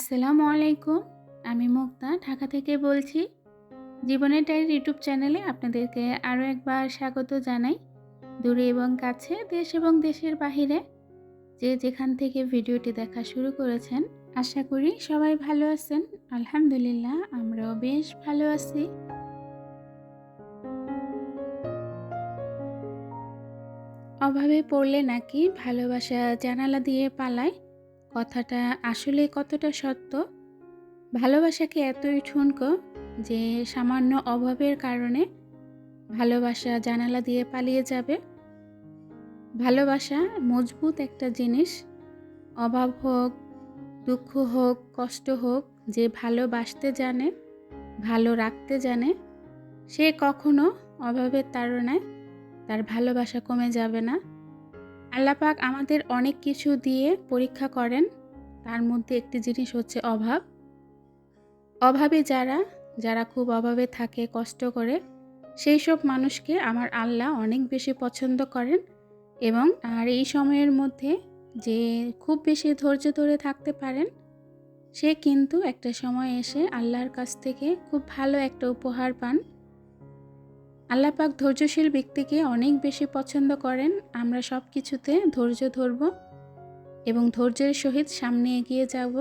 আসসালামু আলাইকুম। আমি মুক্তা, ঢাকা থেকে বলছি। জীবনের ডায়ের ইউটিউব চ্যানেলে আপনাদেরকে আরও একবার স্বাগত জানাই। দূরে এবং কাছে, দেশ এবং দেশের বাহিরে যে যেখান থেকে ভিডিওটি দেখা শুরু করেছেন, আশা করি সবাই ভালো আছেন। আলহামদুলিল্লাহ, আমরাও বেশ ভালো আছি। অভাবে পড়লে নাকি ভালোবাসা জানালা দিয়ে পালায়। কথাটা আসলে কতটা সত্য? ভালোবাসাকে এতই ঠুনকো যে সামান্য অভাবের কারণে ভালোবাসা জানালা দিয়ে পালিয়ে যাবে? ভালোবাসা মজবুত একটা জিনিস। অভাব হোক, দুঃখ হোক, কষ্ট হোক, যে ভালোবাসতে জানে, ভালো রাখতে জানে, সে কখনো অভাবের তাড়নায় তার ভালোবাসা কমে যাবে না। আল্লাপাক আমাদের অনেক কিছু দিয়ে পরীক্ষা করেন। তার মধ্যে একটি জিনিস হচ্ছে অভাব। অভাবে যারা যারা খুব অভাবে থাকে, কষ্ট করে সেই সব মানুষকে আমার আল্লাহ অনেক বেশি পছন্দ করেন এবং আর এই সময়ের মধ্যে যে খুব বেশি ধৈর্য ধরে থাকতে পারেন, সে কিন্তু একটা সময় এসে আল্লাহর কাছ থেকে খুব ভালো একটা উপহার পান। আল্লাপাক ধৈর্যশীল ব্যক্তিকে অনেক বেশি পছন্দ করেন। আমরা সব কিছুতে ধৈর্য ধরব এবং ধৈর্যের সহিত সামনে এগিয়ে যাব।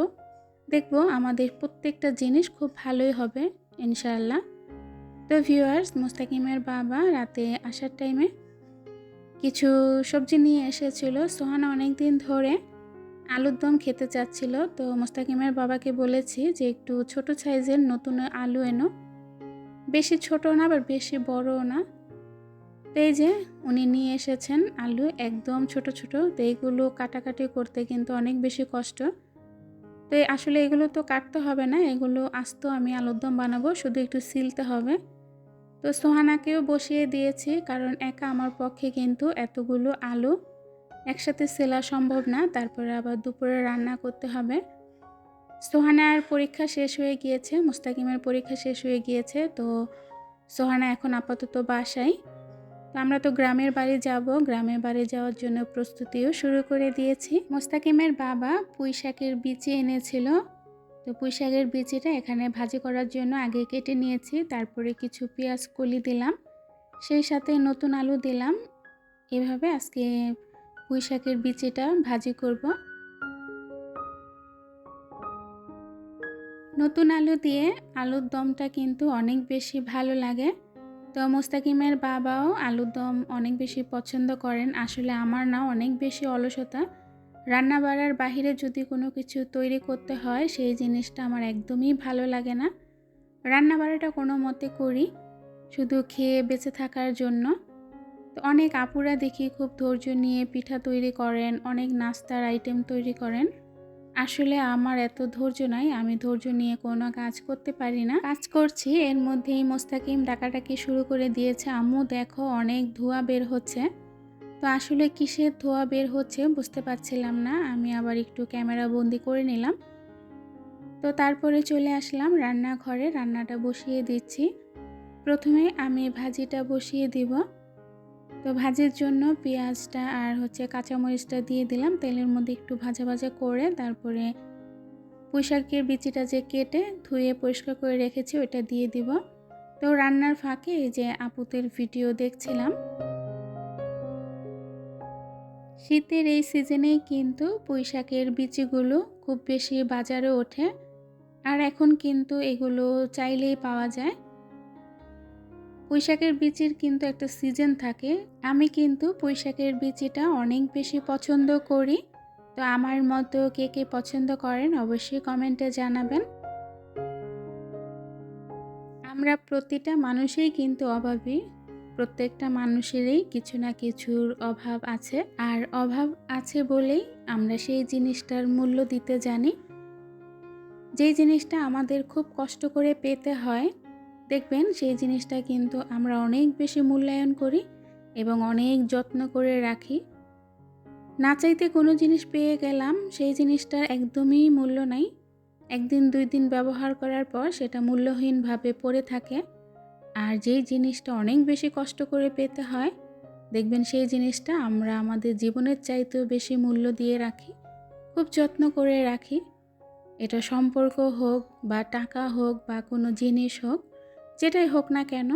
দেখব আমাদের প্রত্যেকটা জিনিস খুব ভালোই হবে, ইনশাআল্লাহ। তো ভিউয়ার্স, মুস্তাকিমের বাবা রাতে আসার টাইমে কিছু সবজি নিয়ে এসেছিল। সোহানা অনেক দিন ধরে আলুর দম খেতে চাচ্ছিল। তো মুস্তাকিমের বাবাকে বলেছি যে, একটু ছোট সাইজের নতুন আলু এনো। বেশি ছোট না, আবার বেশি বড়ও না। তো এই যে উনি নিয়ে এসেছেন আলু, একদম ছোট ছোট। তো এইগুলো কাটাকাটি করতে কিন্তু অনেক বেশি কষ্ট। তো আসলে এগুলো তো কাটতে হবে না, এগুলো আস্ত আমি আলুর দম বানাবো, শুধু একটু সিলতে হবে। তো সোহানাকেও বসিয়ে দিয়েছি, কারণ একা আমার পক্ষে কিন্তু এতগুলো আলু একসাথে সেলা সম্ভব না, তারপরে আবার দুপুরে রান্না করতে হবে। সোহানার পরীক্ষা শেষ হয়ে গিয়েছে, মুস্তাকিমের পরীক্ষা শেষ হয়ে গিয়েছে, তো সোহানা এখন আপাতত বাসায়। তো আমরা তো গ্রামের বাড়ি যাব, গ্রামের বাড়ি যাওয়ার জন্য প্রস্তুতিও শুরু করে দিয়েছি। মোস্তাকিমের বাবা পুঁই শাকের বিচি এনেছিল, তো পুঁই শাকের বিচিটা এখানে ভাজি করার জন্য আগে কেটে নিয়েছি, তারপরে কিছু পেঁয়াজ কলি দিলাম, সেই সাথে নতুন আলু দিলাম। এভাবে আজকে পুঁই শাকের বিচিটা ভাজি করব। নতুন আলু দিয়ে আলুর দমটা কিন্তু অনেক বেশি ভালো লাগে। তো মোস্তাকিমের বাবাও আলুর দম অনেক বেশি পছন্দ করেন। আসলে আমার না অনেক বেশি অলসতা। রান্না বাড়ার বাহিরে যদি কোনো কিছু তৈরি করতে হয়, সেই জিনিসটা আমার একদমই ভালো লাগে না। রান্না বাড়াটা কোনো মতে করি, শুধু খেয়ে বেঁচে থাকার জন্য। তো অনেক আপুরা দেখি খুব ধৈর্য নিয়ে পিঠা তৈরি করেন, অনেক নাস্তার আইটেম তৈরি করেন। আসলে আমার এত ধৈর্য নাই, আমি ধৈর্য নিয়ে কোনো কাজ করতে পারি না। কাজ করছি, এর মধ্যেই মোস্তাকিম ডাকাটাকি শুরু করে দিয়েছে, আম্মু, দেখো, অনেক ধোঁয়া বের হচ্ছে। তো আসলে কিসের ধোঁয়া বের হচ্ছে বুঝতে পারছিলাম না, আমি আবার একটু ক্যামেরা বন্দি করে নিলাম। তো তারপরে চলে আসলাম রান্নাঘরে, রান্নাটা বসিয়ে দিচ্ছি। প্রথমে আমি ভাজিটা বসিয়ে দিব। তো ভাজির জন্য পেঁয়াজটা আর হচ্ছে কাঁচামরিচটা দিয়ে দিলাম। তেলের মধ্যে একটু ভাজা ভাজা করে তারপরে পুঁইশাকের বিচিটা যে কেটে ধুয়ে পরিষ্কার করে রেখেছি ওইটা দিয়ে দিব। তো রান্নার ফাঁকে এই যে আপুতের ভিডিও দেখছিলাম। শীতের এই সিজনেই কিন্তু পুঁইশাকের বিচিগুলো খুব বেশি বাজারে ওঠে। আর এখন কিন্তু এগুলো চাইলেই পাওয়া যায়। পুঁইশাকের বিচির কিন্তু একটা সিজন থাকে। আমি কিন্তু পুঁইশাকের বিচিটা অনেক বেশি পছন্দ করি। তো আমার মতো কে কে পছন্দ করেন অবশ্যই কমেন্টে জানাবেন। আমরা প্রতিটা মানুষই কিন্তু অভাবী। প্রত্যেকটা মানুষেরই কিছু না কিছুর অভাব আছে। আর অভাব আছে বলেই আমরা সেই জিনিসটার মূল্য দিতে জানি। যেই জিনিসটা আমাদের খুব কষ্ট করে পেতে হয় দেখবেন সেই জিনিসটা কিন্তু আমরা অনেক বেশি মূল্যায়ন করি এবং অনেক যত্ন করে রাখি। না চাইতে কোনো জিনিস পেয়ে গেলাম, সেই জিনিসটার একদমই মূল্য নাই। একদিন, দুই দিন ব্যবহার করার পর সেটা মূল্যহীনভাবে পড়ে থাকে। আর যেই জিনিসটা অনেক বেশি কষ্ট করে পেতে হয়, দেখবেন সেই জিনিসটা আমরা আমাদের জীবনের চাইতেও বেশি মূল্য দিয়ে রাখি, খুব যত্ন করে রাখি। এটা সম্পর্ক হোক বা টাকা হোক বা কোনো জিনিস হোক যেটাই হোক না কেন,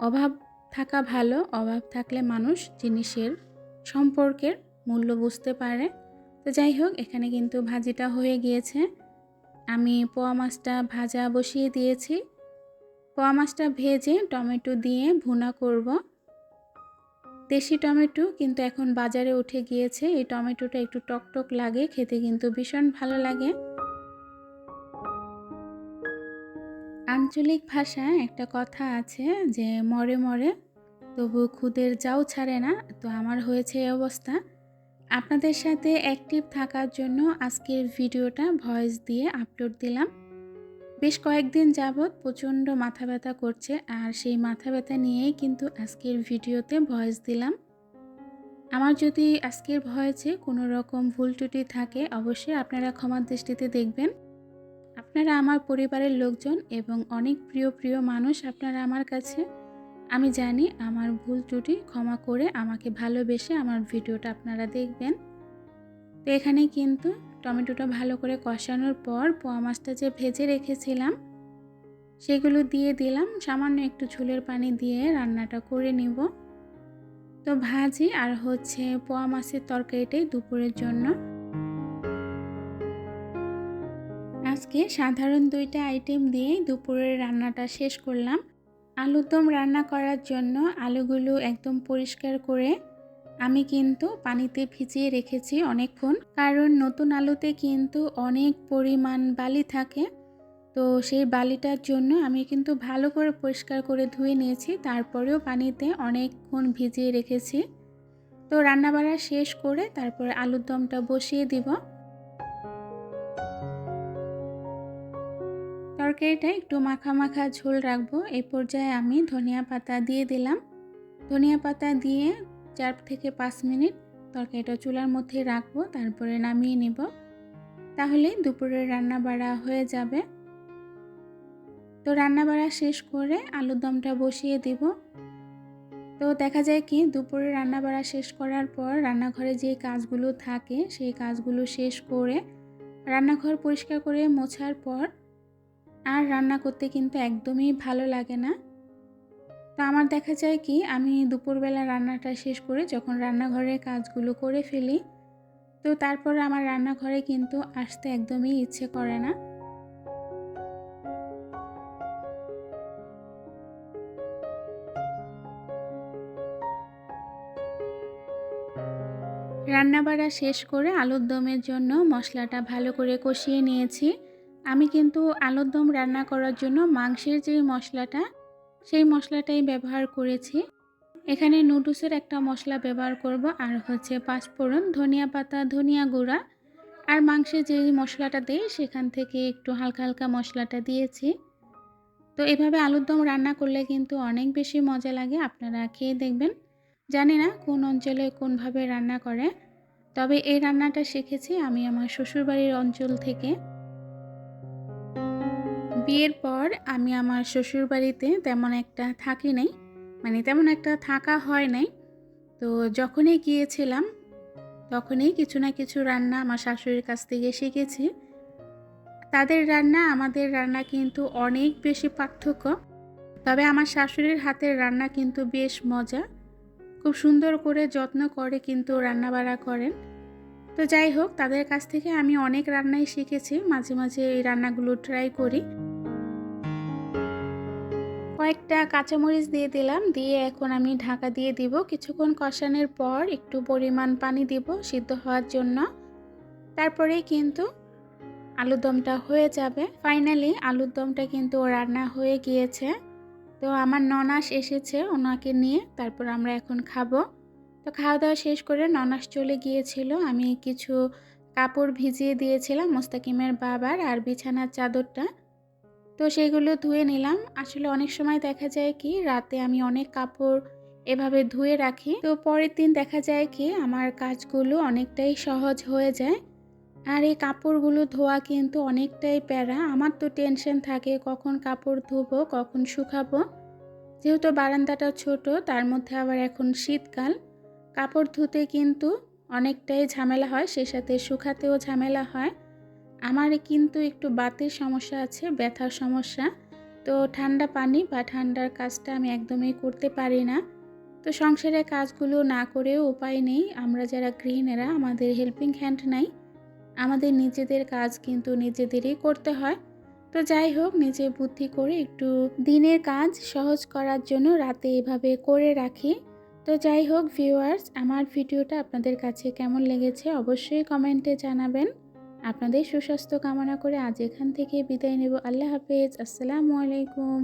অভাব থাকা ভালো, অভাব থাকলে মানুষ জিনিসের সম্পর্কের মূল্য বুঝতে পারে। তো যাই হোক, এখানে কিন্তু ভাজিটা হয়ে গিয়েছে। আমি পোয়া মাছটা ভাজা বসিয়ে দিয়েছি। পোয়া মাছটা ভেজে টমেটো দিয়ে ভুনা করব। দেশি টমেটো কিন্তু এখন বাজারে উঠে গিয়েছে। এই টমেটোটা একটু টকটক লাগে, খেতে কিন্তু ভীষণ ভালো লাগে। আঞ্চলিক ভাষায় একটা কথা আছে যে, মরে মরে, তবু খুদের যাও ছাড়ে না। তো আমার হয়েছে এই অবস্থা। আপনাদের সাথে অ্যাক্টিভ থাকার জন্য আজকের ভিডিওটা ভয়েস দিয়ে আপলোড দিলাম। বেশ কয়েকদিন যাবৎ প্রচণ্ড মাথা ব্যথা করছে, আর সেই মাথা ব্যথা নিয়েই কিন্তু আজকের ভিডিওতে ভয়েস দিলাম। আমার যদি আজকের ভয়েসে কোনো রকম ভুল ত্রুটি থাকে, অবশ্যই আপনারা ক্ষমার দৃষ্টিতে দেখবেন। আপনারা আমার পরিবারের লোকজন এবং অনেক প্রিয় প্রিয় মানুষ আপনারা আমার কাছে। আমি জানি আমার ভুল ত্রুটি, ক্ষমা করে আমাকে ভালোবেসে আমার ভিডিওটা আপনারা দেখবেন। তো এখানে কিন্তু টমেটোটা ভালো করে কষানোর পর পোয়া মাছটা যে ভেজে রেখেছিলাম, সেগুলো দিয়ে দিলাম। সামান্য একটু ঝুলের পানি দিয়ে রান্নাটা করে নিব। তো ভাজি আর হচ্ছে পোয়া মাছের তরকারিটাই দুপুরের জন্য। আজকে সাধারণ দুইটা আইটেম দিয়ে দুপুরের রান্নাটা শেষ করলাম। আলুর দম রান্না করার জন্য আলুগুলো একদম পরিষ্কার করে আমি কিন্তু পানিতে ভিজিয়ে রেখেছি অনেকক্ষণ। কারণ নতুন আলুতে কিন্তু অনেক পরিমাণ বালি থাকে। তো সেই বালিটার জন্য আমি কিন্তু ভালো করে পরিষ্কার করে ধুয়ে নিয়েছি। তারপরেও পানিতে অনেকক্ষণ ভিজিয়ে রেখেছি। তো রান্নাবাড়া শেষ করে তারপরে আলুর দমটা বসিয়ে দিব। তরকারিটা একটু মাখা মাখা ঝোল রাখব। এই পর্যায়ে আমি ধনিয়া পাতা দিয়ে দিলাম। ধনিয়া পাতা দিয়ে চার থেকে পাঁচ মিনিট তরকারিটা চুলার মধ্যে রাখব, তারপরে নামিয়ে নেব। তাহলে দুপুরের রান্না বাড়া হয়ে যাবে। তো রান্না বাড়া শেষ করে আলুর দমটা বসিয়ে দিব। তো দেখা যায় কি, দুপুরে রান্না বাড়া শেষ করার পর রান্নাঘরে যে কাজগুলো থাকে, সেই কাজগুলো শেষ করে রান্নাঘর পরিষ্কার করে মোছার পর আর রান্না করতে কিন্তু একদমই ভালো লাগে না। তো আমার দেখা যায় কি, আমি দুপুরবেলা রান্নাটা শেষ করে যখন রান্নাঘরের কাজগুলো করে ফেলি, তো তারপর আমার রান্নাঘরে কিন্তু আসতে একদমই ইচ্ছে করে না। রান্নাবাড়া শেষ করে আলুর দমের জন্য মশলাটা ভালো করে কষিয়ে নিয়েছি। আমি কিন্তু আলুর দম রান্না করার জন্য মাংসের যে মশলাটা, সেই মশলাটাই ব্যবহার করেছি। এখানে নুডলসের একটা মশলা ব্যবহার করব আর হচ্ছে পাঁচফোড়ন, ধনিয়া পাতা, ধনিয়া গুঁড়া আর মাংসে যে মশলাটা দেয় সেখান থেকে একটু হালকা হালকা মশলাটা দিয়েছি। তো এভাবে আলুর দম রান্না করলে কিন্তু অনেক বেশি মজা লাগে, আপনারা খেয়ে দেখবেন। জানি না কোন অঞ্চলে কোনভাবে রান্না করে, তবে এই রান্নাটা শিখেছি আমি আমার শ্বশুরবাড়ির অঞ্চল থেকে। বিয়ের পর আমি আমার শ্বশুরবাড়িতে তেমন একটা থাকি নাই মানে তেমন একটা থাকা হয় নাই। তো যখনই গিয়েছিলাম, তখনই কিছু না কিছু রান্না আমার শাশুড়ির কাছ থেকে শিখেছি। তাদের রান্না, আমাদের রান্না কিন্তু অনেক বেশি পার্থক্য। তবে আমার শাশুড়ির হাতের রান্না কিন্তু বেশ মজা। খুব সুন্দর করে যত্ন করে কিন্তু রান্না বাড়া করেন। তো যাই হোক, তাদের কাছ থেকে আমি অনেক রান্নাই শিখেছি। মাঝে মাঝে এই রান্নাগুলো ট্রাই করি। কয়েকটা কাঁচামরিচ দিয়ে দিলাম। দিয়ে এখন আমি ঢাকা দিয়ে দিব। কিছুক্ষণ কষানোর পর একটু পরিমাণ পানি দিব সিদ্ধ হওয়ার জন্য। তারপরেই কিন্তু আলুর দমটা হয়ে যাবে। ফাইনালি আলুর দমটা কিন্তু রান্না হয়ে গিয়েছে। তো আমার ননাস এসেছে ওনাকে নিয়ে। তারপর আমরা এখন খাব। তো খাওয়া দাওয়া শেষ করে ননাস চলে গিয়েছিল। আমি কিছু কাপড় ভিজিয়ে দিয়েছিলাম মোস্তাকিমের বাবার আর বিছানার চাদরটা। তো সেগুলো ধুয়ে নিলাম। আসলে অনেক সময় দেখা যায় কি, রাতে আমি অনেক কাপড় এভাবে ধুয়ে রাখি। তো পরের দিন দেখা যায় কি, আমার কাজগুলো অনেকটাই সহজ হয়ে যায়। আর এই কাপড়গুলো ধোয়া কিন্তু অনেকটাই প্যারা। আমার তো টেনশন থাকে, কখন কাপড় ধুবো, কখন শুকাবো। যেহেতু বারান্দাটা ছোট, তার মধ্যে আবার এখন শীতকাল। কাপড় ধুতে কিন্তু অনেকটাই ঝামেলা হয়, সে সাথে শুকাতেও ঝামেলা হয়। আমার কিন্তু একটু বাতের সমস্যা আছে, ব্যথার সমস্যা। তো ঠান্ডা পানি বা ঠান্ডার কাজটা আমি একদমই করতে পারি না। তো সংসারের কাজগুলো না করেও উপায় নেই। আমরা যারা গৃহিণীরা, আমাদের হেল্পিং হ্যান্ড নাই। আমাদের নিজেদের কাজ কিন্তু নিজেদেরই করতে হয়। তো যাই হোক নিজে বুদ্ধি করে একটু দিনের কাজ সহজ করার জন্য রাতে এভাবে করে রাখি। তো যাই হোক ভিউয়ার্স আমার ভিডিওটা আপনাদের কাছে কেমন লেগেছে অবশ্যই কমেন্টে জানাবেন। আপনাদের সুস্বাস্থ্য কামনা করে আজ এখান থেকে বিদায় নেব। আল্লাহ হাফেজ। আসসালামু আলাইকুম।